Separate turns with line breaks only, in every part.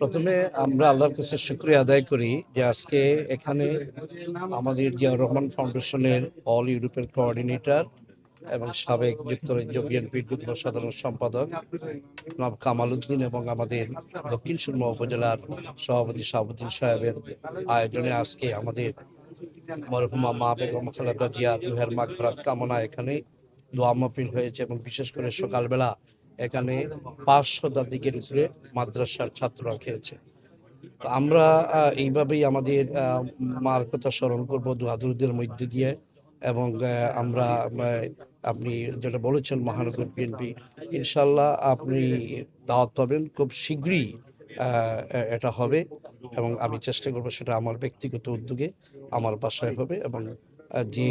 প্রথমে আমরা আল্লাহর কাছে শুক্রিয়া আদায় করি যে আজকে এখানে আমাদের জিয়া রহমান ফাউন্ডেশনের অল ইউরোপের কোঅর্ডিনেটর এবং সাবেক যুক্তরাজ্য বিএনপির যুগ্ম সাধারণ সম্পাদক নব কামাল উদ্দিন এবং আমাদের দক্ষিণ সুরমা উপজেলার সভাপতি শাহাবুদ্দিন সাহেবের আয়োজনে আজকে আমাদের মরহুমা মা বেগম খালেদা জিয়া রুহের মাগফরাত কামনা এখানে দোয়া মাহফিল হয়েছে এবং বিশেষ করে সকালবেলা এখানে পাঁচ শতাধিকের উপরে মাদ্রাসার ছাত্ররা খেয়েছে আমরা এইভাবেই আমাদের মার কথা স্মরণ করব দুহাদুরদের মধ্যে দিয়ে এবং আমরা আপনি যেটা বলেছেন মহানগর বিএনপি ইনশাল্লাহ আপনি দাওয়াত পাবেন, খুব শীঘ্রই এটা হবে এবং আমি চেষ্টা করব সেটা আমার ব্যক্তিগত উদ্যোগে আমার বাসায় হবে এবং যে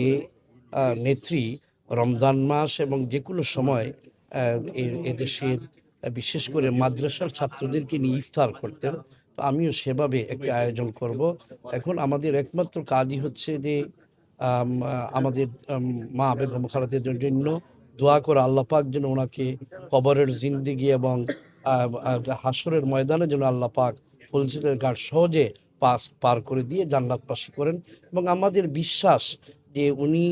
নেত্রী রমজান মাস এবং যে কোনো সময় এদেশের বিশেষ করে মাদ্রাসার ছাত্রদেরকে নিয়ে ইফতার করতেন তো আমিও সেভাবে একটা আয়োজন করব। এখন আমাদের একমাত্র কাজই হচ্ছে যে আমাদের মা বেগম খালাদের জন্য দোয়া করে আল্লাহ পাক যেন ওনাকে কবরের জিন্দিগি এবং হাসরের ময়দানে যেন আল্লাহ পাক ঘাট সহজে পাস, পার করে দিয়ে জান্নাতবাসী করেন। এবং আমাদের বিশ্বাস যে উনি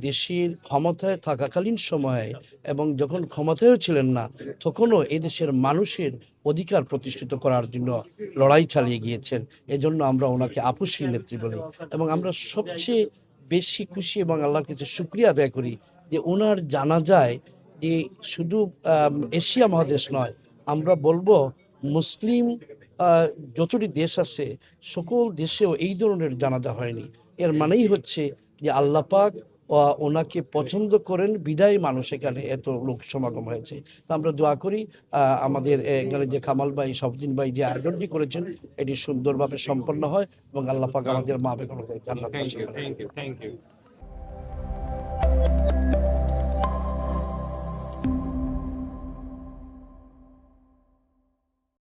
দেশের ক্ষমতায় থাকাকালীন সময়ে এবং যখন ক্ষমতায়ও ছিলেন না তখনও এদেশের মানুষের অধিকার প্রতিষ্ঠিত করার জন্য লড়াই চালিয়ে গিয়েছেন। এজন্য আমরা ওনাকে আপুসী নেত্রী বলি এবং আমরা সবচেয়ে বেশি খুশি এবং আল্লাহর কাছে শুক্রিয়া আদায় করি যে ওনার জানা যায় যে শুধু এশিয়া মহাদেশ নয় আমরা বলব মুসলিম যতটি দেশ আছে সকল দেশেও এই ধরনের জানাজা হয়নি। এর মানেই হচ্ছে যে আল্লাহ পাক আহ, ওনাকে পছন্দ করেন বিদায় মানুষ এখানে এত লোক সমাগম হয়েছে আমরা দোয়া করি আমাদের এখানে যে কামাল ভাই সবদিন ভাই যে আয়োজনটি করেছেন, এটি সুন্দরভাবে সম্পন্ন হয় এবং আল্লাহ আমাদের মা করেন।
Thank you thank you